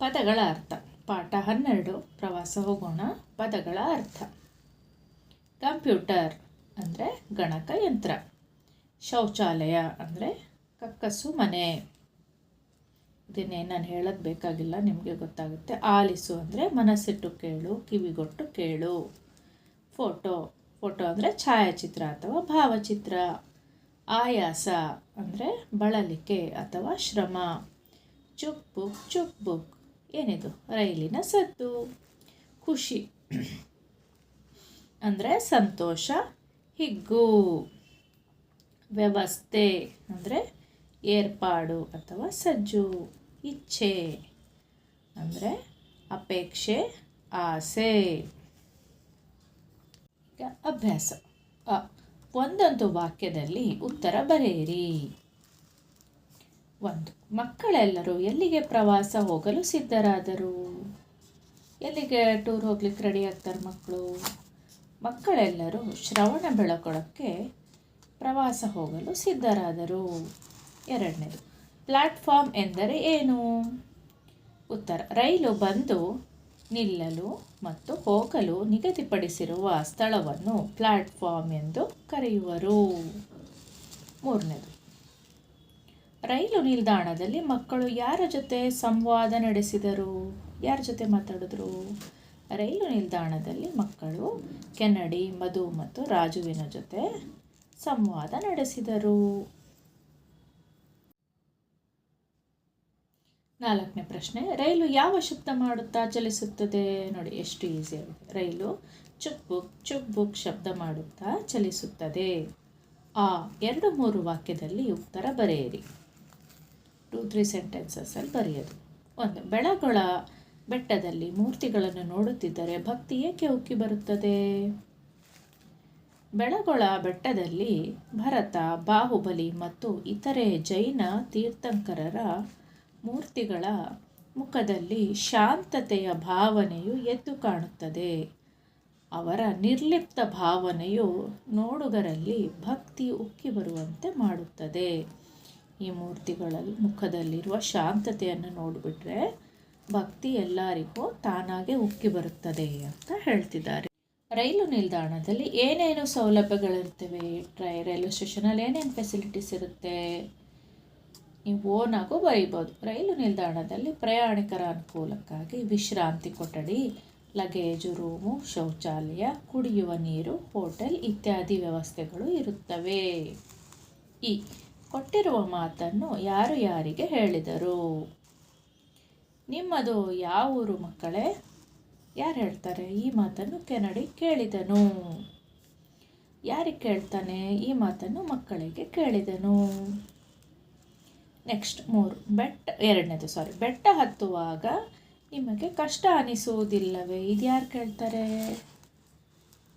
ಪದಗಳ ಅರ್ಥ. ಪಾಠ ಹನ್ನೆರಡು, ಪ್ರವಾಸ ಹೋಗೋಣ, ಪದಗಳ ಅರ್ಥ. ಕಂಪ್ಯೂಟರ್ ಅಂದರೆ ಗಣಕಯಂತ್ರ ಶೌಚಾಲಯ ಅಂದರೆ ಕಕ್ಕಸು ಮನೆ. ಇದನ್ನೇ ನಾನು ಹೇಳೋದು ಬೇಕಾಗಿಲ್ಲ, ನಿಮಗೆ ಗೊತ್ತಾಗುತ್ತೆ. ಆಲಿಸು ಅಂದರೆ ಮನಸ್ಸಿಟ್ಟು ಕೇಳು, ಕಿವಿಗೊಟ್ಟು ಕೇಳು. ಫೋಟೋ ಫೋಟೋ ಅಂದರೆ ಛಾಯಾಚಿತ್ರ ಅಥವಾ ಭಾವಚಿತ್ರ. ಆಯಾಸ ಅಂದರೆ ಬಳಲಿಕೆ ಅಥವಾ ಶ್ರಮ. ಚುಕ್ ಬುಕ್ ಚುಕ್ ಬುಕ್. ಏನಿದು? ರೈಲಿನ ಸದ್ದು. ಖುಷಿ. ಅಂದರೆ ಸಂತೋಷ, ಹಿಗ್ಗು. ವ್ಯವಸ್ಥೆ ಅಂದರೆ ಏರ್ಪಾಡು ಅಥವಾ ಸಜ್ಜು, ಇಚ್ಛೆ ಅಂದರೆ ಅಪೇಕ್ಷೆ, ಆಸೆ. ಈಗ ಅಭ್ಯಾಸ. ಒಂದೊಂದು ವಾಕ್ಯದಲ್ಲಿ ಉತ್ತರ ಬರೆಯಿರಿ. ಒಂದು. ಮಕ್ಕಳೆಲ್ಲರೂ ಎಲ್ಲಿಗೆ ಪ್ರವಾಸ ಹೋಗಲು ಸಿದ್ಧರಾದರು? ಎಲ್ಲಿಗೆ ಟೂರ್ ಹೋಗ್ಲಿಕ್ಕೆ ರೆಡಿ ಆಗ್ತಾರೆ ಮಕ್ಕಳು? ಮಕ್ಕಳೆಲ್ಲರೂ ಶ್ರವಣ ಬೆಳಕೊಳಕ್ಕೆ ಪ್ರವಾಸ ಹೋಗಲು ಸಿದ್ಧರಾದರು. ಎರಡನೇದು ಪ್ಲ್ಯಾಟ್ಫಾರ್ಮ್ ಎಂದರೆ ಏನು? ಉತ್ತರ, ರೈಲು ಬಂದು ನಿಲ್ಲಲು ಮತ್ತು ಹೋಗಲು ನಿಗದಿಪಡಿಸಿರುವ ಸ್ಥಳವನ್ನು ಪ್ಲ್ಯಾಟ್ಫಾರ್ಮ್ ಎಂದು ಕರೆಯುವರು. ಮೂರನೇದು ರೈಲು ನಿಲ್ದಾಣದಲ್ಲಿ ಮಕ್ಕಳು ಯಾರ ಜೊತೆ ಸಂವಾದ ನಡೆಸಿದರು? ಯಾರ ಜೊತೆ ಮಾತಾಡಿದ್ರು? ರೈಲು ನಿಲ್ದಾಣದಲ್ಲಿ ಮಕ್ಕಳು ಕೆನ್ನಡಿ, ಮಧು ಮತ್ತು ರಾಜುವಿನ ಜೊತೆ ಸಂವಾದ ನಡೆಸಿದರು. ನಾಲ್ಕನೇ ಪ್ರಶ್ನೆ, ರೈಲು ಯಾವ ಶಬ್ದ ಮಾಡುತ್ತಾ ಚಲಿಸುತ್ತದೆ? ನೋಡಿ, ಎಷ್ಟು ಈಸಿ ರೈಲು ಚುಕ್ ಬುಕ್ ಚುಕ್ ಬುಕ್ ಶಬ್ದ ಮಾಡುತ್ತಾ ಚಲಿಸುತ್ತದೆ. ಆ ಎರಡು ಮೂರು ವಾಕ್ಯದಲ್ಲಿ ಉತ್ತರ ಬರೆಯಿರಿ. ಟೂ ತ್ರೀ ಸೆಂಟೆನ್ಸಸ್ಸಲ್ಲಿ ಬರೆಯೋದು. ಒಂದು, ಬೆಳಗೊಳ ಬೆಟ್ಟದಲ್ಲಿ ಮೂರ್ತಿಗಳನ್ನು ನೋಡುತ್ತಿದ್ದರೆ ಭಕ್ತಿ ಏಕೆ ಉಕ್ಕಿ ಬರುತ್ತದೆ? ಬೆಳಗೊಳ ಬೆಟ್ಟದಲ್ಲಿ ಭರತ, ಬಾಹುಬಲಿ ಮತ್ತು ಇತರೆ ಜೈನ ತೀರ್ಥಂಕರರ ಮೂರ್ತಿಗಳ ಮುಖದಲ್ಲಿ ಶಾಂತತೆಯ ಭಾವನೆಯು ಎದ್ದು ಕಾಣುತ್ತದೆ. ಅವರ ನಿರ್ಲಿಪ್ತ ಭಾವನೆಯು ನೋಡುಗರಲ್ಲಿ ಭಕ್ತಿ ಉಕ್ಕಿ ಬರುವಂತೆ ಮಾಡುತ್ತದೆ. ಈ ಮೂರ್ತಿಗಳಲ್ಲಿ, ಮುಖದಲ್ಲಿರುವ ಶಾಂತತೆಯನ್ನು ನೋಡಿಬಿಟ್ರೆ ಭಕ್ತಿ ಎಲ್ಲರಿಗೂ ತಾನಾಗೆ ಉಕ್ಕಿ ಬರುತ್ತದೆ ಅಂತ ಹೇಳ್ತಿದ್ದಾರೆ. ರೈಲು ನಿಲ್ದಾಣದಲ್ಲಿ ಏನೇನು ಸೌಲಭ್ಯಗಳಿರ್ತವೆ? ಟ್ರೈ ರೈಲ್ವೆ ಸ್ಟೇಷನಲ್ಲಿ ಏನೇನು ಫೆಸಿಲಿಟೀಸ್ ಇರುತ್ತೆ? ನೀವು ಓನಾಗೂ ಬರೀಬೋದು. ರೈಲು ನಿಲ್ದಾಣದಲ್ಲಿ ಪ್ರಯಾಣಿಕರ ಅನುಕೂಲಕ್ಕಾಗಿ ವಿಶ್ರಾಂತಿ ಕೊಠಡಿ, ಲಗೇಜು ರೂಮು, ಶೌಚಾಲಯ, ಕುಡಿಯುವ ನೀರು, ಹೋಟೆಲ್ ಇತ್ಯಾದಿ ವ್ಯವಸ್ಥೆಗಳು ಇರುತ್ತವೆ. ಈ ಕೊಟ್ಟಿರುವ ಮಾತನ್ನು ಯಾರು ಯಾರಿಗೆ ಹೇಳಿದರು? ನಿಮ್ಮದು ಯಾವ ಊರು ಮಕ್ಕಳೇ? ಯಾರು ಹೇಳ್ತಾರೆ? ಈ ಮಾತನ್ನು ಕೆನಡಿ ಕೇಳಿದನು. ಯಾರಿಗೆ ಕೇಳ್ತಾನೆ? ಈ ಮಾತನ್ನು ಮಕ್ಕಳಿಗೆ ಕೇಳಿದನು. ನೆಕ್ಸ್ಟ್ ಮೂರು. ಬೆಟ್ಟ, ಎರಡನೇದು ಸಾರಿ ಬೆಟ್ಟ ಹತ್ತುವಾಗ ನಿಮಗೆ ಕಷ್ಟ ಅನಿಸುವುದಿಲ್ಲವೇ? ಇದು ಯಾರು ಕೇಳ್ತಾರೆ?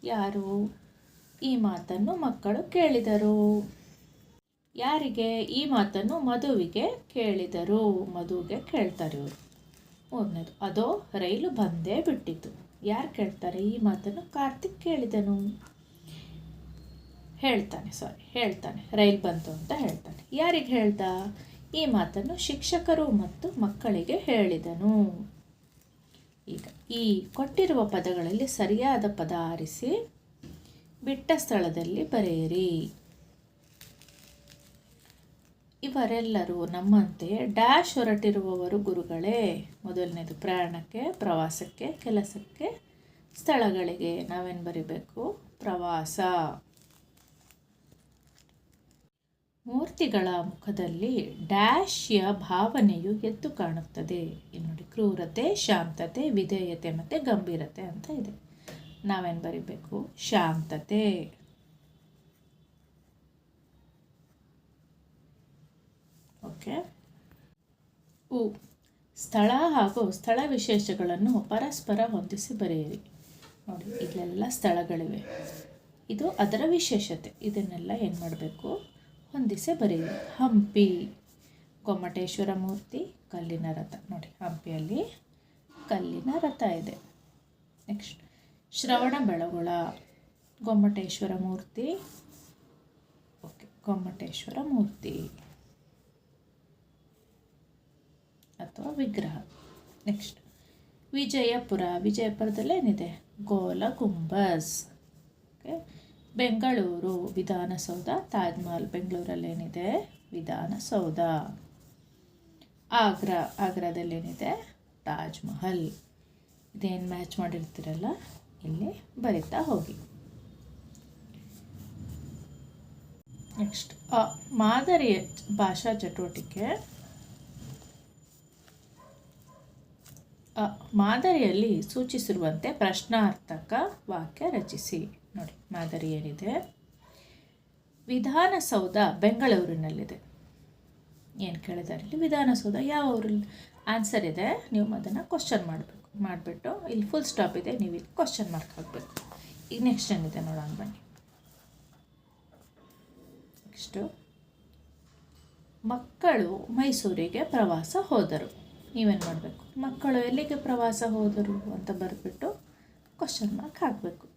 ಯಾರು? ಈ ಮಾತನ್ನು ಮಕ್ಕಳು ಕೇಳಿದರು. ಯಾರಿಗೆ? ಈ ಮಾತನ್ನು ಮಧುವಿಗೆ ಕೇಳಿದರು. ಮಧುವಿಗೆ ಕೇಳ್ತಾರೆ ಇವರು. ಮೂರನೇದು, ಅದೋ, ರೈಲು ಬಂದೇ ಬಿಟ್ಟಿತು ಯಾರು ಕೇಳ್ತಾರೆ? ಈ ಮಾತನ್ನು ಕಾರ್ತಿಕ್ ಕೇಳಿದನು. ಹೇಳ್ತಾನೆ ಸಾರಿ ಹೇಳ್ತಾನೆ. ರೈಲು ಬಂತು ಅಂತ ಹೇಳ್ತಾನೆ. ಯಾರಿಗೆ ಹೇಳ್ದ? ಈ ಮಾತನ್ನು ಶಿಕ್ಷಕರು ಮತ್ತು ಮಕ್ಕಳಿಗೆ ಹೇಳಿದನು. ಈಗ, ಈ ಕೊಟ್ಟಿರುವ ಪದಗಳಲ್ಲಿ ಸರಿಯಾದ ಪದ ಆರಿಸಿ, ಬಿಟ್ಟ ಸ್ಥಳದಲ್ಲಿ ಬರೆಯಿರಿ. ಇವರೆಲ್ಲರೂ ನಮ್ಮಂತೆ ಡ್ಯಾಶ್ ಹೊರಟಿರುವವರು ಗುರುಗಳೇ. ಮೊದಲನೇದು ಪ್ರಯಾಣಕ್ಕೆ, ಪ್ರವಾಸಕ್ಕೆ, ಕೆಲಸಕ್ಕೆ, ಸ್ಥಳಗಳಿಗೆ ನಾವೇನು ಬರಿಬೇಕು ಪ್ರವಾಸ. ಮೂರ್ತಿಗಳ ಮುಖದಲ್ಲಿ ಡ್ಯಾಶ್ಯ ಭಾವನೆಯು ಎದ್ದು ಕಾಣುತ್ತದೆ. ಇಲ್ಲಿ ನೋಡಿ, ಕ್ರೂರತೆ, ಶಾಂತತೆ, ವಿಧೇಯತೆ ಮತ್ತು ಗಂಭೀರತೆ ಅಂತ ಇದೆ. ನಾವೇನು ಬರಿಬೇಕು ಶಾಂತತೆ. ಓಕೆ. ಉ. ಸ್ಥಳ ಹಾಗೂ ಸ್ಥಳ ವಿಶೇಷಗಳನ್ನು ಪರಸ್ಪರ ಹೊಂದಿಸಿ ಬರೆಯಿರಿ. ನೋಡಿ, ಇಲ್ಲೆಲ್ಲ ಸ್ಥಳಗಳಿವೆ. ಇದು ಅದರ ವಿಶೇಷತೆ. ಇದನ್ನೆಲ್ಲ ಏನು ಮಾಡಬೇಕು? ಹೊಂದಿಸಿ ಬರೆಯಿರಿ. ಹಂಪಿ, ಗೊಮ್ಮಟೇಶ್ವರ ಮೂರ್ತಿ, ಕಲ್ಲಿನ ರಥ. ನೋಡಿ, ಹಂಪಿಯಲ್ಲಿ ಕಲ್ಲಿನ ರಥ ಇದೆ. ನೆಕ್ಸ್ಟ್, ಶ್ರವಣ ಬೆಳಗೊಳ, ಗೊಮ್ಮಟೇಶ್ವರ ಮೂರ್ತಿ. ಓಕೆ, ಗೊಮ್ಮಟೇಶ್ವರ ಮೂರ್ತಿ. ಅಥವಾ ವಿಗ್ರಹ. ನೆಕ್ಸ್ಟ್ ವಿಜಯಪುರ. ವಿಜಯಪುರದಲ್ಲೇನಿದೆ ಗೋಲ ಗುಂಬಸ್. ಓಕೆ ಬೆಂಗಳೂರು. ವಿಧಾನಸೌಧ. ತಾಜ್ ಮಹಲ್ ಬೆಂಗಳೂರಲ್ಲೇನಿದೆ ವಿಧಾನಸೌಧ. ಆಗ್ರಾ. ಆಗ್ರಾದಲ್ಲೇನಿದೆ ತಾಜ್ ಮಹಲ್. ಇದೇನು ಮ್ಯಾಚ್ ಮಾಡಿರ್ತೀರಲ್ಲ? ಇಲ್ಲಿ ಬರಿತಾ ಹೋಗಿ. ನೆಕ್ಸ್ಟ್ ಮಾದರಿಯ ಭಾಷಾ ಚಟುವಟಿಕೆ. ಮಾದರಿಯಲ್ಲಿ ಸೂಚಿಸಿರುವಂತೆ ಪ್ರಶ್ನಾರ್ಥಕ ವಾಕ್ಯ ರಚಿಸಿ. ನೋಡಿ, ಮಾದರಿ ಏನಿದೆ? ವಿಧಾನಸೌಧ ಬೆಂಗಳೂರಿನಲ್ಲಿದೆ. ಏನು ಕೇಳಿದಾರೆ ಇಲ್ಲಿ ವಿಧಾನಸೌಧ ಯಾವ ಊರಲ್ಲಿ? ಆನ್ಸರ್ ಇದೆ. ನೀವು ಅದನ್ನು ಕ್ವಶನ್ ಮಾಡಬೇಕು. ಮಾಡಿಬಿಟ್ಟು, ಇಲ್ಲಿ ಫುಲ್ ಸ್ಟಾಪ್ ಇದೆ. ನೀವು ಇಲ್ಲಿ ಕ್ವಶನ್ ಮಾರ್ಕ್ ಹಾಕಬೇಕು. ಈಗ ನೆಕ್ಸ್ಟ್ ಏನಿದೆ ನೋಡೋಣ ಬನ್ನಿ. ನೆಕ್ಸ್ಟು ಮಕ್ಕಳು ಮೈಸೂರಿಗೆ ಪ್ರವಾಸ ಹೋದರು. ನೀವೇನು ಮಾಡಬೇಕು? ಮಕ್ಕಳು ಎಲ್ಲಿಗೆ ಪ್ರವಾಸ ಹೋದರು ಅಂತ ಬರೆದ್ಬಿಟ್ಟು ಕ್ವಶನ್ ಮಾರ್ಕ್ ಹಾಕಬೇಕು.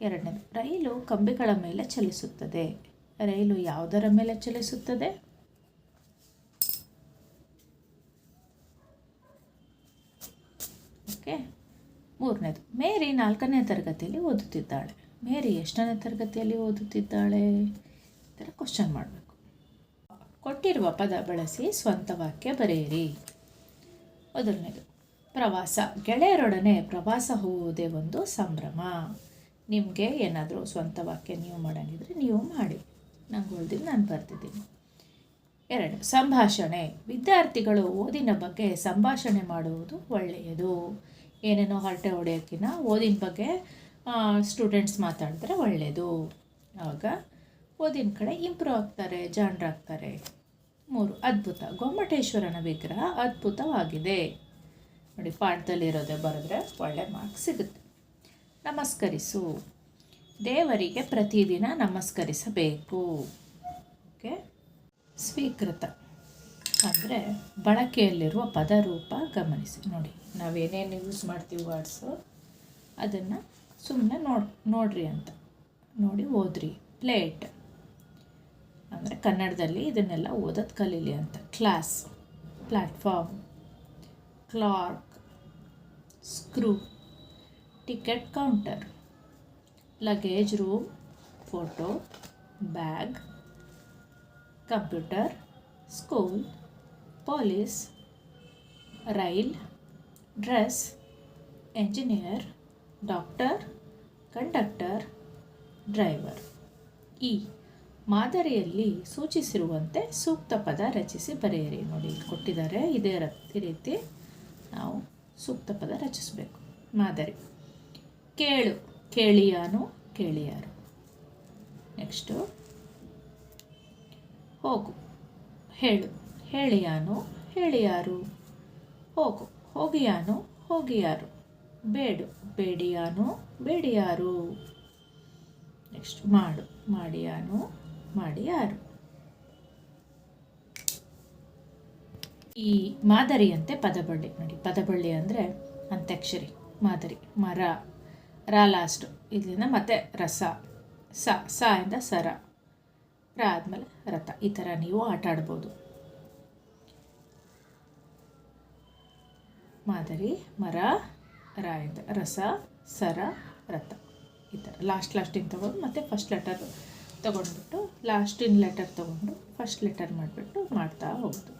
ಎರಡನೇದು, ರೈಲು ಕಂಬಿಗಳ ಮೇಲೆ ಚಲಿಸುತ್ತದೆ. ರೈಲು ಯಾವುದರ ಮೇಲೆ ಚಲಿಸುತ್ತದೆ? ಓಕೆ, ಮೂರನೇದು, ಮೇರಿ ನಾಲ್ಕನೇ ತರಗತಿಯಲ್ಲಿ ಓದುತ್ತಿದ್ದಾಳೆ. ಮೇರಿ ಎಷ್ಟನೇ ತರಗತಿಯಲ್ಲಿ ಓದುತ್ತಿದ್ದಾಳೆ? ಈ ಥರ ಕ್ವಶನ್ ಮಾಡಬೇಕು. ಕೊಟ್ಟಿರುವ ಪದ ಬಳಸಿ ಸ್ವಂತ ವಾಕ್ಯ ಬರೆಯಿರಿ. ಮೊದಲನೇದು, ಪ್ರವಾಸ. ಗೆಳೆಯರೊಡನೆ ಪ್ರವಾಸ ಹೋಗುವುದೇ ಒಂದು ಸಂಭ್ರಮ. ನಿಮಗೆ ಏನಾದರೂ ಸ್ವಂತ ವಾಕ್ಯ ನೀವು ಮಾಡಂಗಿದ್ರೆ ನೀವು ಮಾಡಿ. ನಂಗೆ ಉಳ್ದಿದ್ದು ನಾನು ಬರ್ತಿದ್ದೀನಿ ಎರಡು, ಸಂಭಾಷಣೆ. ವಿದ್ಯಾರ್ಥಿಗಳು ಓದಿನ ಬಗ್ಗೆ ಸಂಭಾಷಣೆ ಮಾಡುವುದು ಒಳ್ಳೆಯದು. ಏನೇನೋ ಹರಟೆ ಹೊಡೆಯೋಕ್ಕಿಂತ ಓದಿನ ಬಗ್ಗೆ ಸ್ಟೂಡೆಂಟ್ಸ್ ಮಾತಾಡಿದ್ರೆ ಒಳ್ಳೆಯದು. ಆವಾಗ ಓದಿನ ಕಡೆ ಇಂಪ್ರೂವ್ ಆಗ್ತಾರೆ ಜಾಣರಾಗ್ತಾರೆ ಮೂರು, ಅದ್ಭುತ. ಗೊಮ್ಮಟೇಶ್ವರನ ವಿಗ್ರಹ ಅದ್ಭುತವಾಗಿದೆ. ನೋಡಿ ಪಾಠದಲ್ಲಿರೋದೇ ಬರೆದ್ರೆ ಒಳ್ಳೆ ಮಾರ್ಕ್ಸ್ ಸಿಗುತ್ತೆ. ನಮಸ್ಕರಿಸು. ದೇವರಿಗೆ ಪ್ರತಿದಿನ ನಮಸ್ಕರಿಸಬೇಕು. ಓಕೆ? ಸ್ವೀಕೃತ. ಅಂದರೆ ಬಳಕೆಯಲ್ಲಿರುವ ಪದರೂಪ ಗಮನಿಸಿ. ನೋಡಿ, ನಾವೇನೇನು ಯೂಸ್ ಮಾಡ್ತೀವಿ ವರ್ಡ್ಸು ಅದನ್ನು ಸುಮ್ಮನೆ ನೋಡಿ, ನೋಡ್ರಿ ಅಂತ. ನೋಡಿ, ಓದ್ರಿ. ಪ್ಲೇಟ್ ಅಂದರೆ ಕನ್ನಡದಲ್ಲಿ ಇದನ್ನೆಲ್ಲ ಓದೋದು ಕಲೀಲಿ ಅಂತ. Class platform clerk, screw, ticket counter, luggage room, photo, bag, computer, school, police, rail, dress, engineer, doctor, conductor, driver. ಈ ಮಾದರಿಯಲ್ಲಿ ಸೂಚಿಸಿರುವಂತೆ ಸೂಕ್ತ ಪದ ರಚಿಸಿ ಬರೆಯಿರಿ. ನೋಡಿ ಕೊಟ್ಟಿದ್ದಾರೆ. ಇದೇ ರೀತಿ ನಾವು ಸೂಕ್ತ ಪದ ರಚಿಸಬೇಕು. ಮಾದರಿ. ಕೇಳು. ಕೇಳಿಯಾನು, ಕೇಳಿಯಾರು. ನೆಕ್ಸ್ಟು ಹೋಗು. ಹೇಳು. ಹೇಳಿಯಾನು, ಹೇಳಿಯಾರು. ಹೋಗು. ಹೋಗಿಯಾನು, ಹೋಗಿಯಾರು. ಬೇಡು. ಬೇಡಿಯಾನು, ಬೇಡಿಯಾರು. ನೆಕ್ಸ್ಟ್ ಮಾಡು. ಮಾಡಿಯಾನು ಮಾಡಿಯಾರು ಈ ಮಾದರಿಯಂತೆ ಪದಬಳ್ಳಿ ನೋಡಿ. ಪದಬಳ್ಳಿ ಅಂದರೆ ಅಂತ್ಯಕ್ಷರಿ, ಮಾದರಿ, ಮರ, ರ ಲಾಸ್ಟು ಇಲ್ಲಿಂದ ಮತ್ತೆ ರಸ ಸ ಸ ಇಂದ ಸರ ರ. ಆದಮೇಲೆ ರಥ. ಈ ಥರ ನೀವು ಆಟ ಆಡ್ಬೋದು. ಮಾದರಿ, ಮರ, ರ ಇಂದ ರಸ ಸರ ರಥ. ಈ ಥರ ಲಾಸ್ಟ್ ಲಾಸ್ಟಿಂದ ತಗೊಂಡು ಮತ್ತೆ ಫಸ್ಟ್ ಲೆಟರ್ ತೊಗೊಂಡ್ಬಿಟ್ಟು ಲಾಸ್ಟಿನ ಲೆಟರ್ ತೊಗೊಂಡು ಫಸ್ಟ್ ಲೆಟರ್ ಮಾಡಿಬಿಟ್ಟು ಮಾಡ್ತಾ ಹೋಗೋದು.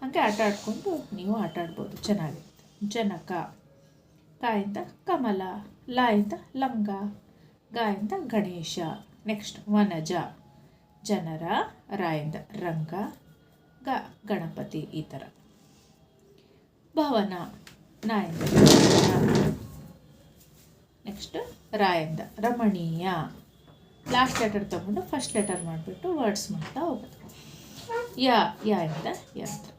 ಹಾಗೆ ಆಟ ಆಡಿಕೊಂಡು ನೀವು ಆಟ ಆಡ್ಬೋದು, ಚೆನ್ನಾಗಿರುತ್ತೆ. ಜನಕ ಕಾಯಿಂದ ಕಮಲ ಲಾಯಿಂದ ಲಂಗ ಗಾಯಿಂದ ಗಣೇಶ ನೆಕ್ಸ್ಟ್ ವನಜ, ಜನರ ರಾಯಿಂದ ರಂಗ, ಗ ಗಣಪತಿ ಈ ಥರ ಭವನ ನಾಯಿಂದ ನೆಕ್ಸ್ಟ್ ರಾಯಿಂದ ರಮಣೀಯ. ಲಾಸ್ಟ್ ಲೆಟರ್ ತೊಗೊಂಡು ಫಸ್ಟ್ ಲೆಟರ್ ಮಾಡಿಬಿಟ್ಟು ವರ್ಡ್ಸ್ ಮಾಡ್ತಾ ಹೋಗೋದು. ಯಾ ಯಾ ಇಂದ ಯಂತ್ರ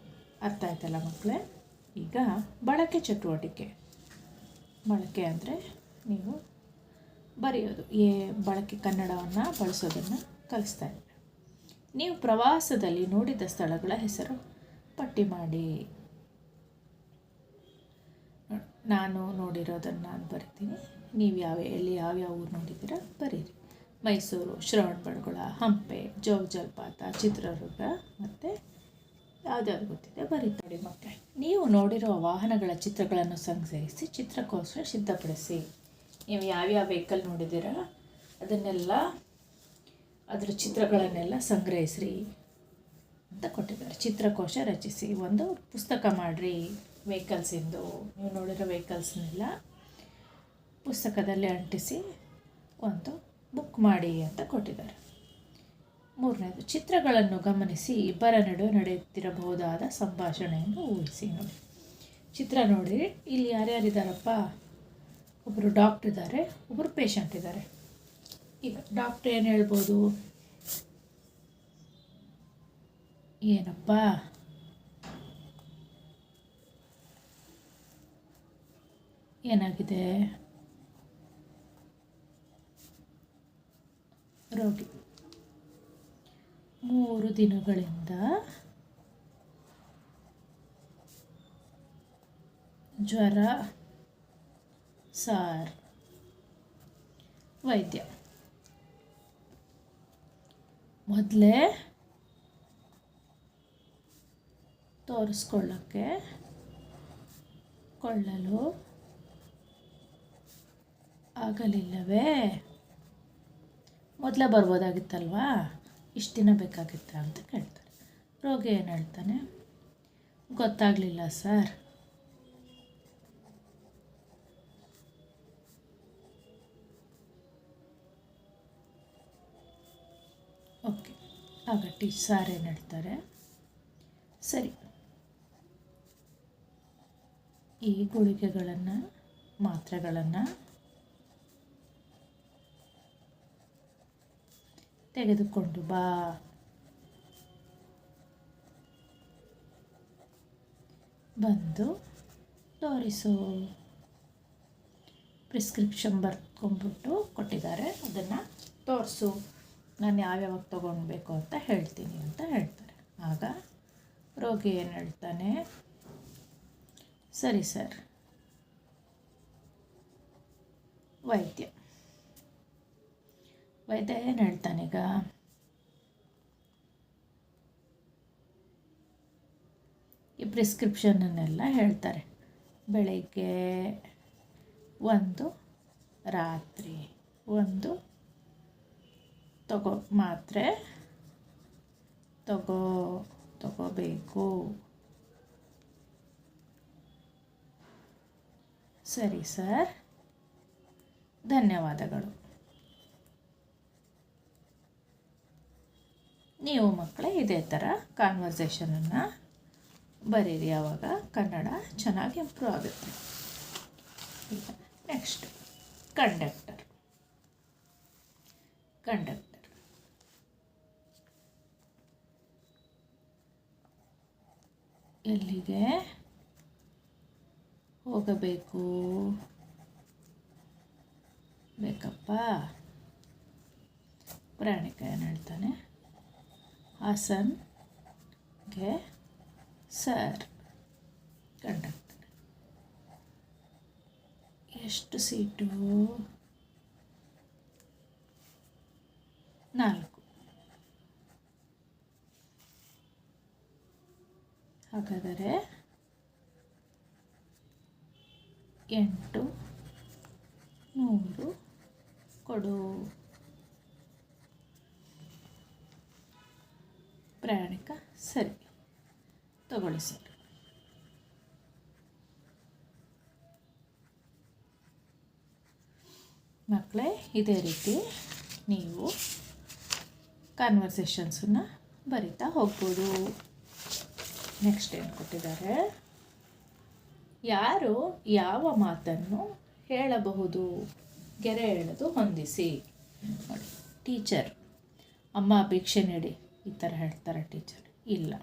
ಅರ್ಥ ಆಯ್ತಲ್ಲ ಮಕ್ಕಳೇ? ಈಗ ಬಳಕೆ ಚಟುವಟಿಕೆ. ಬಳಕೆ ಅಂದರೆ ನೀವು ಬರೆಯೋದು. ಏ, ಬಳಕೆ ಕನ್ನಡವನ್ನು ಬಳಸೋದನ್ನು ಕಲಿಸ್ತಾ ಇದ್ದಾರೆ. ನೀವು ಪ್ರವಾಸದಲ್ಲಿ ನೋಡಿದ ಸ್ಥಳಗಳ ಹೆಸರು ಪಟ್ಟಿ ಮಾಡಿ. ನಾನು ನೋಡಿರೋದನ್ನು ನಾನು ಬರಿತೀನಿ. ನೀವು ಯಾವ, ಎಲ್ಲಿ, ಯಾವ್ಯಾವ ಊರು ನೋಡಿದ್ದೀರ? ಬರೀರಿ. ಮೈಸೂರು, ಶ್ರವಣಬೆಳಗೊಳ, ಹಂಪೆ, ಜೋಗ ಜಲಪಾತ, ಚಿತ್ರದುರ್ಗ ಮತ್ತು ಯಾವ್ದಾದ್ರು ಗೊತ್ತಿದೆ ಬರೀತಾಡಿ ಮಕ್ಕಳೇ. ನೀವು ನೋಡಿರುವ ವಾಹನಗಳ ಚಿತ್ರಗಳನ್ನು ಸಂಗ್ರಹಿಸಿ ಚಿತ್ರಕೋಶ ಸಿದ್ಧಪಡಿಸಿ. ನೀವು ಯಾವ್ಯಾವ ವೆಹಿಕಲ್ ನೋಡಿದ್ದೀರ ಅದನ್ನೆಲ್ಲ, ಅದರ ಚಿತ್ರಗಳನ್ನೆಲ್ಲ ಸಂಗ್ರಹಿಸ್ರಿ ಅಂತ ಕೊಟ್ಟಿದ್ದಾರೆ. ಚಿತ್ರಕೋಶ ರಚಿಸಿ, ಒಂದು ಪುಸ್ತಕ ಮಾಡಿರಿ ವೆಹಿಕಲ್ಸಿಂದು ನೀವು ನೋಡಿರೋ ವೆಹಿಕಲ್ಸ್ನೆಲ್ಲ ಪುಸ್ತಕದಲ್ಲಿ ಅಂಟಿಸಿ, ಒಂದು ಬುಕ್ ಮಾಡಿ ಅಂತ ಕೊಟ್ಟಿದ್ದಾರೆ. ಮೂರನೇದು, ಚಿತ್ರಗಳನ್ನು ಗಮನಿಸಿ ಇಬ್ಬರ ನಡುವೆ ನಡೆಯುತ್ತಿರಬಹುದಾದ ಸಂಭಾಷಣೆಯನ್ನು ಊಹಿಸಿ ನೋಡಿ. ಚಿತ್ರ ನೋಡಿ, ಇಲ್ಲಿ ಯಾರ್ಯಾರಿದ್ದಾರಪ್ಪ? ಒಬ್ಬರು ಡಾಕ್ಟ್ರ್ ಇದ್ದಾರೆ ಒಬ್ಬರು ಪೇಷಂಟ್ ಇದ್ದಾರೆ. ಈಗ ಡಾಕ್ಟ್ರ್ ಏನು ಹೇಳ್ಬೋದು? ಏನಪ್ಪ? ಏನಾಗಿದೆ? ರೋಗಿ. ಮೂರು ದಿನಗಳಿಂದ ಜ್ವರ ಸಾರ್ ವೈದ್ಯ. ಮೊದಲೇ ತೋರಿಸ್ಕೊಳ್ಳೋಕ್ಕೆ ಕೊಳ್ಳಲು ಆಗಲಿಲ್ಲವೇ? ಮೊದಲೇ ಬರ್ಬೋದಾಗಿತ್ತಲ್ವಾ? ಇಷ್ಟು ದಿನ ಬೇಕಾಗಿತ್ತ ಅಂತ ಕೇಳ್ತಾರೆ. ರೋಗಿ ಏನು ಹೇಳ್ತಾನೆ? ಗೊತ್ತಾಗಲಿಲ್ಲ ಸರ್. ಓಕೆ ಆಗ ಟೀ ಸಾರ್ ಏನು ಹೇಳ್ತಾರೆ? ಸರಿ. ಈ ಗುಳಿಗೆಗಳನ್ನು, ಮಾತ್ರೆಗಳನ್ನು ತೆಗೆದುಕೊಂಡು ಬಾ. ಬಂದು ತೋರಿಸು. ಪ್ರಿಸ್ಕ್ರಿಪ್ಷನ್ ಬರ್ಕೊಂಡ್ಬಿಟ್ಟು ಕೊಟ್ಟಿದ್ದಾರೆ. ಅದನ್ನು ತೋರಿಸು. ನಾನು ಯಾವ್ಯಾವಾಗ ತೊಗೊಳ್ಬೇಕು ಅಂತ ಹೇಳ್ತೀನಿ ಅಂತ ಹೇಳ್ತಾರೆ. ಆಗ ರೋಗಿ ಏನು ಹೇಳ್ತಾನೆ? ಸರಿ ಸರ್. ವೈದ್ಯ. ವೈದ್ಯ ಏನು ಹೇಳ್ತಾನೀಗ ಈ ಪ್ರಿಸ್ಕ್ರಿಪ್ಷನನ್ನೆಲ್ಲ ಹೇಳ್ತಾರೆ. ಬೆಳಗ್ಗೆ ಒಂದು, ರಾತ್ರಿ ಒಂದು. ತಗೋ, ಮಾತ್ರೆ. ತಗೋ, ತಗೋಬೇಕು. ಸರಿ ಸರ್. ಧನ್ಯವಾದಗಳು. ನೀವು ಮಕ್ಕಳೇ ಇದೇ ಥರ ಕಾನ್ವರ್ಸೇಷನನ್ನು ಬರೀರಿ ಆವಾಗ ಕನ್ನಡ ಚೆನ್ನಾಗಿ ಇಂಪ್ರೂವ್ ಆಗುತ್ತೆ. ನೆಕ್ಸ್ಟ್ ಕಂಡಕ್ಟರ್ ಕಂಡಕ್ಟರ್ ಎಲ್ಲಿಗೆ ಹೋಗಬೇಕು? ಬೇಕಪ್ಪ? ಪ್ರಯಾಣಿಕ ಏನು ಹೇಳ್ತಾನೆ. ಹಾಸನ್ಗೆ ಸರ್ ಕಂಡಕ್ಟರ್ ಎಷ್ಟು ಸೀಟು ನಾಲ್ಕು ಹಾಗಾದರೆ ಎಂಟು ನೂರು ಕೊಡು ಪ್ರಯಾಣಿಕ ಸರಿ. ತಗೊಳ್ಳಿ ಸರ್. ಮಕ್ಕಳೇ, ಇದೇ ರೀತಿ ನೀವು ಕಾನ್ವರ್ಸೇಷನ್ಸನ್ನು ಬರಿತಾ ಹೋಗ್ಬೋದು. ನೆಕ್ಸ್ಟ್ ಏನು ಕೊಟ್ಟಿದ್ದಾರೆ? ಯಾರು ಯಾವ ಮಾತನ್ನು ಹೇಳಬಹುದು? ಗೆರೆ ಎಳೆದು ಹೊಂದಿಸಿ. ಟೀಚರ್ ಅಮ್ಮ ಭಿಕ್ಷೆ ನೀಡಿ. ಈ ಥರ ಹೇಳ್ತಾರೆ ಟೀಚರ್. ಇಲ್ಲ.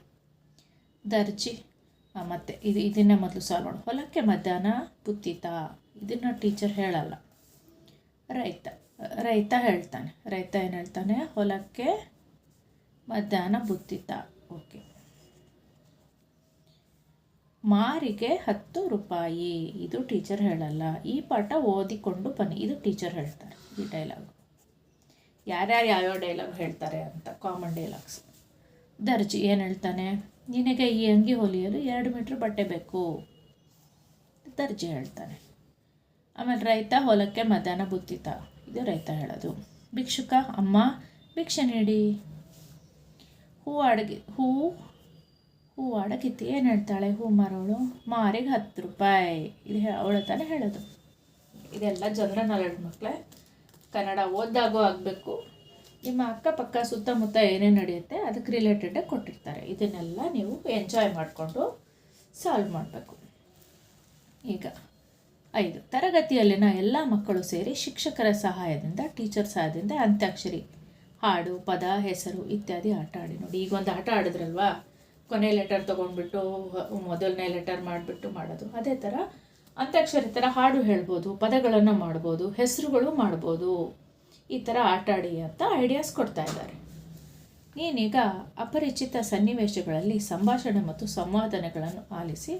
ದರ್ಜಿ. ಮತ್ತು ಇದು, ಇದನ್ನೇ ಮೊದಲು ಸಾಲ್ವ್ ಹೊಲಕ್ಕೆ ಮಧ್ಯಾಹ್ನ ಬುತ್ತಿತ ಇದನ್ನು ಟೀಚರ್ ಹೇಳಲ್ಲ. ರೈತ. ರೈತ ಹೇಳ್ತಾನೆ. ರೈತ ಏನು ಹೇಳ್ತಾನೆ? ಹೊಲಕ್ಕೆ ಮಧ್ಯಾಹ್ನ ಬುತ್ತಿತ ಓಕೆ. ಮಾರಿಗೆ ಹತ್ತು ರೂಪಾಯಿ. ಇದು ಟೀಚರ್ ಹೇಳಲ್ಲ. ಈ ಪಾಠ ಓದಿಕೊಂಡು ಬನ್ನಿ. ಇದು ಟೀಚರ್ ಹೇಳ್ತಾರೆ. ಈ ಡೈಲಾಗ್ ಯಾರ್ಯಾರು ಯಾವ್ಯಾವ ಡೈಲಾಗ್ ಹೇಳ್ತಾರೆ ಅಂತ ಕಾಮನ್ ಡೈಲಾಗ್ಸ್ ದರ್ಜಿ ಏನು ಹೇಳ್ತಾನೆ? ನಿನಗೆ ಈ ಅಂಗಿ ಹೊಲಿಯಲು ಎರಡು ಮೀಟ್ರ್ ಬಟ್ಟೆ ಬೇಕು. ದರ್ಜಿ ಹೇಳ್ತಾನೆ. ಆಮೇಲೆ ರೈತ ಹೊಲಕ್ಕೆ ಮಧ್ಯಾಹ್ನ ಬುತ್ತಿತ? ಇದು ರೈತ ಹೇಳೋದು. ಭಿಕ್ಷುಕ, ಅಮ್ಮ, ಭಿಕ್ಷೆ ನೀಡಿ. ಹೂ ಅಡಗಿ, ಹೂ ಹೂ ಅಡಗಿತ್ತು ಏನು ಹೇಳ್ತಾಳೆ? ಹೂ ಮಾರೋಳು, ಮಾರಿಗೆ ಹತ್ತು ರೂಪಾಯಿ. ಇದು ಅವಳು ತಾನೇ ಹೇಳೋದು. ಇದೆಲ್ಲ ಜನರ ನಾಲೆಡ್ಜ್ ಮಕ್ಕಳೇ ಕನ್ನಡ ಓದ್ದಾಗೂ ಆಗಬೇಕು. ನಿಮ್ಮ ಅಕ್ಕಪಕ್ಕ ಸುತ್ತಮುತ್ತ ಏನೇನು ನಡೆಯುತ್ತೆ ಅದಕ್ಕೆ ರಿಲೇಟೆಡಾಗಿ ಕೊಟ್ಟಿರ್ತಾರೆ. ಇದನ್ನೆಲ್ಲ ನೀವು ಎಂಜಾಯ್ ಮಾಡಿಕೊಂಡು ಸಾಲ್ವ್ ಮಾಡಬೇಕು. ಈಗ ಐದು. ತರಗತಿಯಲ್ಲಿನ ಎಲ್ಲ ಮಕ್ಕಳು ಸೇರಿ ಶಿಕ್ಷಕರ ಸಹಾಯದಿಂದ ಟೀಚರ್ ಸಹಾಯದಿಂದ ಅಂತ್ಯಾಕ್ಷರಿ, ಹಾಡು, ಪದ, ಹೆಸರು ಇತ್ಯಾದಿ ಆಟ ಆಡಿ ನೋಡಿ. ಈಗ ಒಂದು ಆಟ ಆಡಿದ್ರಲ್ವಾ? ಕೊನೆ ಲೆಟರ್ ತೊಗೊಂಡ್ಬಿಟ್ಟು, ಮೊದಲನೇ ಲೆಟರ್ ಮಾಡಿಬಿಟ್ಟು ಮಾಡೋದು. ಅದೇ ಥರ ಅಂತ್ಯಾಕ್ಷರಿ ಥರ ಹಾಡು ಹೇಳ್ಬೋದು, ಪದಗಳನ್ನು ಮಾಡ್ಬೋದು, ಹೆಸರುಗಳು ಮಾಡ್ಬೋದು. ಈ ಥರ ಆಟಾಡಿ ಅಂತ ಐಡಿಯಾಸ್ ಕೊಡ್ತಾ ಇದ್ದಾರೆ. ನೀನೀಗ ಅಪರಿಚಿತ ಸನ್ನಿವೇಶಗಳಲ್ಲಿ ಸಂಭಾಷಣೆ ಮತ್ತು ಸಂವಾದನೆಗಳನ್ನು ಆಲಿಸಿ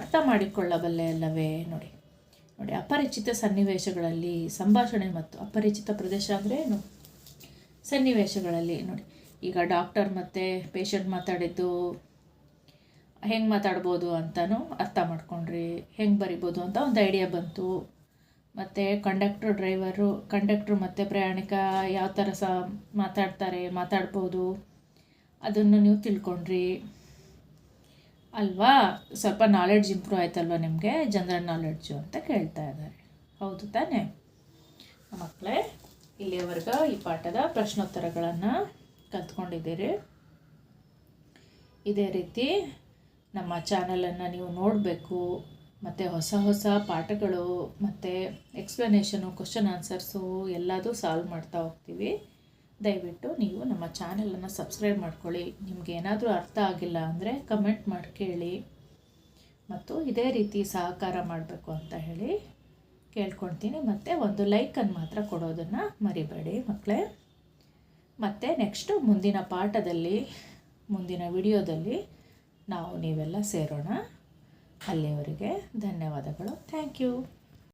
ಅರ್ಥ ಮಾಡಿಕೊಳ್ಳಬಲ್ಲೆ ಅಲ್ಲವೇ ನೋಡಿ. ನೋಡಿ, ಅಪರಿಚಿತ ಸನ್ನಿವೇಶಗಳಲ್ಲಿ ಸಂಭಾಷಣೆ ಮತ್ತು ಅಪರಿಚಿತ ಪ್ರದೇಶ ಅಂದರೆ ಏನು? ಸನ್ನಿವೇಶಗಳಲ್ಲಿ ನೋಡಿ, ಈಗ ಡಾಕ್ಟರ್ ಮತ್ತು ಪೇಷಂಟ್ ಮಾತಾಡಿದ್ದು ಹೆಂಗೆ ಮಾತಾಡ್ಬೋದು ಅಂತಲೂ ಅರ್ಥ ಮಾಡ್ಕೊಂಡ್ರಿ. ಹೆಂಗೆ ಬರಿಬೋದು ಅಂತ ಒಂದು ಐಡಿಯಾ ಬಂತು. ಮತ್ತು ಕಂಡಕ್ಟ್ರು ಡ್ರೈವರು ಕಂಡಕ್ಟ್ರು ಮತ್ತು ಪ್ರಯಾಣಿಕ ಯಾವ ಥರ ಸಹ ಮಾತಾಡ್ತಾರೆ, ಮಾತಾಡ್ಬೋದು ಅದನ್ನು ನೀವು ತಿಳ್ಕೊಂಡ್ರಿ. ಅಲ್ವಾ? ಸ್ವಲ್ಪ ನಾಲೆಡ್ಜ್ ಇಂಪ್ರೂವ್ ಆಯ್ತಲ್ವಾ ನಿಮಗೆ? ಜನರಲ್ ನಾಲೆಡ್ಜು ಅಂತ ಕೇಳ್ತಾ ಇದ್ದಾರೆ. ಹೌದು ತಾನೆ? ಮಕ್ಕಳೇ, ಇಲ್ಲಿಯವರೆಗೂ ಈ ಪಾಠದ ಪ್ರಶ್ನೋತ್ತರಗಳನ್ನು ಕಲ್ತ್ಕೊಂಡಿದ್ದೀರಿ. ಇದೇ ರೀತಿ ನಮ್ಮ ಚಾನಲನ್ನು ನೀವು ನೋಡಬೇಕು, ಮತ್ತು ಹೊಸ ಹೊಸ ಪಾಠಗಳು, ಮತ್ತು ಎಕ್ಸ್ಪ್ಲನೇಷನು ಕ್ವಶನ್ ಆನ್ಸರ್ಸು ಎಲ್ಲದೂ ಸಾಲ್ವ್ ಮಾಡ್ತಾ ಹೋಗ್ತೀವಿ. ದಯವಿಟ್ಟು ನೀವು ನಮ್ಮ ಚಾನಲನ್ನು ಸಬ್ಸ್ಕ್ರೈಬ್ ಮಾಡ್ಕೊಳ್ಳಿ. ನಿಮ್ಗೆ ಏನಾದರೂ ಅರ್ಥ ಆಗಿಲ್ಲ ಅಂದರೆ ಕಮೆಂಟ್ ಮಾಡಿ ಕೇಳಿ. ಮತ್ತು ಇದೇ ರೀತಿ ಸಹಕಾರ ಮಾಡಬೇಕು ಅಂತ ಹೇಳಿ ಕೇಳ್ಕೊಳ್ತೀನಿ. ಮತ್ತು ಒಂದು ಲೈಕನ್ನು ಮಾತ್ರ ಕೊಡೋದನ್ನು ಮರಿಬೇಡಿ ಮಕ್ಕಳೇ. ಮತ್ತು ನೆಕ್ಸ್ಟು ಮುಂದಿನ ಪಾಠದಲ್ಲಿ, ಮುಂದಿನ ವಿಡಿಯೋದಲ್ಲಿ ನಾವು ನೀವೆಲ್ಲ ಸೇರೋಣ. ಅಲ್ಲಿಯವರೆಗೆ ಧನ್ಯವಾದಗಳು. Thank you